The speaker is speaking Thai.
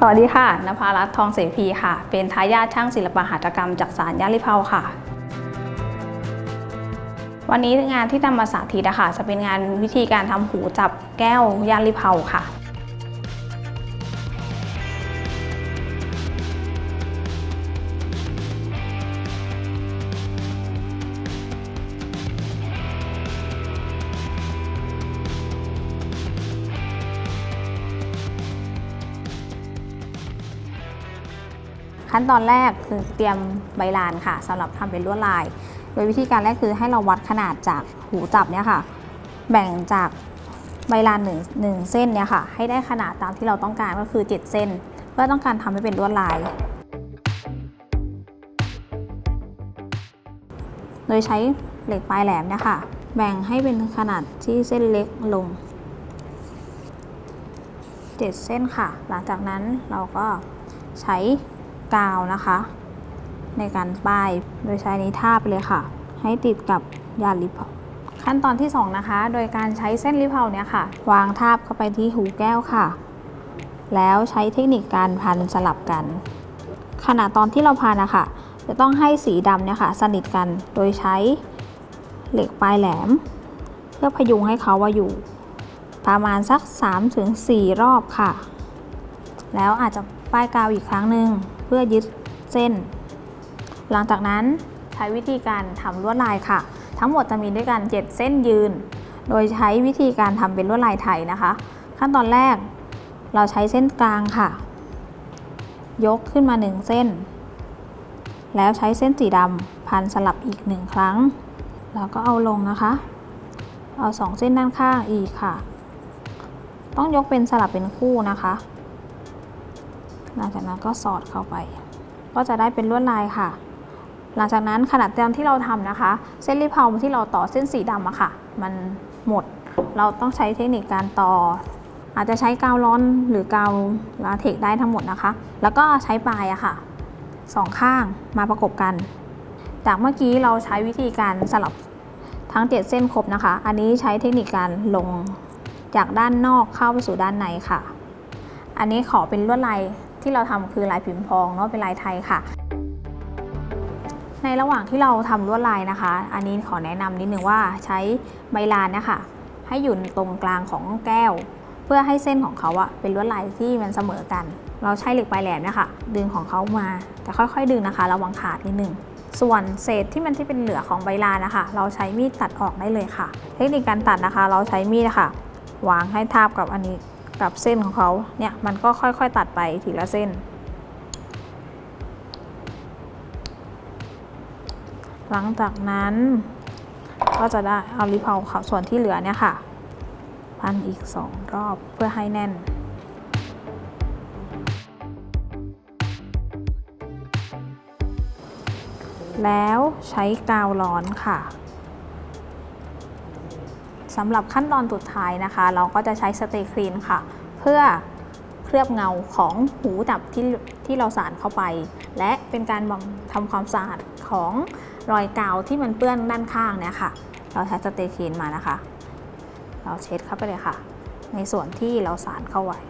สวัสดีค่ะนภารัตน์ทองเสพีค่ะ เป็นทายาทช่างศิลปหัตถกรรมจากสารย่านลิเพาค่ะ วันนี้งานที่นำมาสาธิตนะคะจะเป็นงานวิธีการทำหูจับแก้วย่านลิเพาค่ะ ขั้นตอนแรกคือเตรียมใบลานค่ะสำหรับทำเป็นลวดลาย โดยวิธีการแรกคือให้เราวัดขนาดจากหูจับเนี่ยค่ะ แบ่งจากใบลานหนึ่งหนึ่งเส้นเนี่ยค่ะ ให้ได้ขนาดตามที่เราต้องการก็คือ 7 เส้น เพื่อต้องการทำให้เป็นลวดลาย โดยใช้เหล็กปลายแหลมเนี่ยค่ะ แบ่งให้เป็นขนาดที่เส้นเล็กลง 7 เส้นค่ะ หลังจากนั้นเราก็ใช้ กาวนะคะ ในการป้ายโดยใช้นี้ทาบไปเลยค่ะ ให้ติดกับยาลิปเผาขั้นตอนที่ 2 นะคะ โดยการใช้เส้นลิเผาเนี่ยค่ะ วางทาบเข้าไปที่หูแก้วค่ะ แล้วใช้เทคนิคการพันสลับกัน ขณะตอนที่เราพันนะคะ จะต้องให้สีดำเนี่ยค่ะ สนิทกันโดยใช้เหล็กปลายแหลม เพื่อพยุงให้เขาว่าอยู่ ประมาณสัก 3-4 รอบค่ะ แล้วอาจจะป้ายกาวอีกครั้งหนึ่ง พื่อยึดเส้น หลังจากนั้นใช้วิธีการทำลวดลายค่ะ ทั้งหมดจะมีด้วยกัน 7 เส้นยืน โดยใช้วิธีการทำเป็นลวดลายไทยนะคะ ขั้นตอนแรกเราใช้เส้นกลางค่ะ ยกขึ้นมา 1 เส้น แล้วใช้เส้นสีดำพันสลับอีกหนึ่งครั้ง แล้วก็เอาลงนะคะ เอาสองเส้นด้านข้างอีกค่ะ ต้องยกเป็นสลับเป็นคู่นะคะ หลังจากนั้นก็สอดเข้าไป ก็จะได้เป็นลวดลายค่ะ หลังจากนั้นขนาดเต็มที่เราทำนะคะ เส้นริบเพาที่เราต่อเส้นสีดำอะค่ะ มันหมด เราต้องใช้เทคนิคการต่อ อาจจะใช้กาวร้อนหรือกาวลาเทกได้ทั้งหมดนะคะ แล้วก็ใช้ปลายอะค่ะสองข้างมาประกบกัน จากเมื่อกี้เราใช้วิธีการสลับทั้ง 7 เส้นครบนะคะ อันนี้ใช้เทคนิคการลงจากด้านนอกเข้าไปสู่ด้านในค่ะ อันนี้ขอเป็นลวดลาย ที่เราทำคือลายพิมพ์พองเนาะเป็นลายไทยค่ะ ในระหว่างที่เราทำลวดลายนะคะ อันนี้ขอแนะนำนิดนึงว่าใช้ใบลานนี่ยค่ะให้อยู่ตรงกลางของแก้ว เพื่อให้เส้นของเขาอะเป็นลวดลายที่มันเสมอกัน เราใช้เหล็กปลายแหลมเนี่ยค่ะดึงของเขามาแต่ค่อยๆ ดึงนะคะ ระวังขาดนิดนึงส่วนเศษที่มันที่เป็นเหลือของใบลานนะคะ เราใช้มีดตัดออกได้เลยค่ะ เทคนิคการตัดนะคะ เราใช้มีดนะคะวางให้ทาบกับอันนี้ กับเส้นของเขาเนี่ยมันก็ค่อยๆตัดไปทีละเส้น หลังจากนั้นก็จะได้เอาลิปเอาค่ะส่วนที่เหลือเนี่ยค่ะ พันอีกสองรอบเพื่อให้แน่นแล้วใช้กาวร้อนค่ะ สำหรับขั้นตอนสุดท้ายนะคะ เราก็จะใช้สเตย์คลีนค่ะ เพื่อเคลือบเงาของหูจับที่ที่เราสารเข้าไป และเป็นการทำความสะอาดของรอยกาวที่มันเปื้อนด้านข้างเนี่ยค่ะ เราใช้สเตย์คลีนมานะคะ เราเช็ดเข้าไปเลยค่ะ ในส่วนที่เราสารเข้าไว้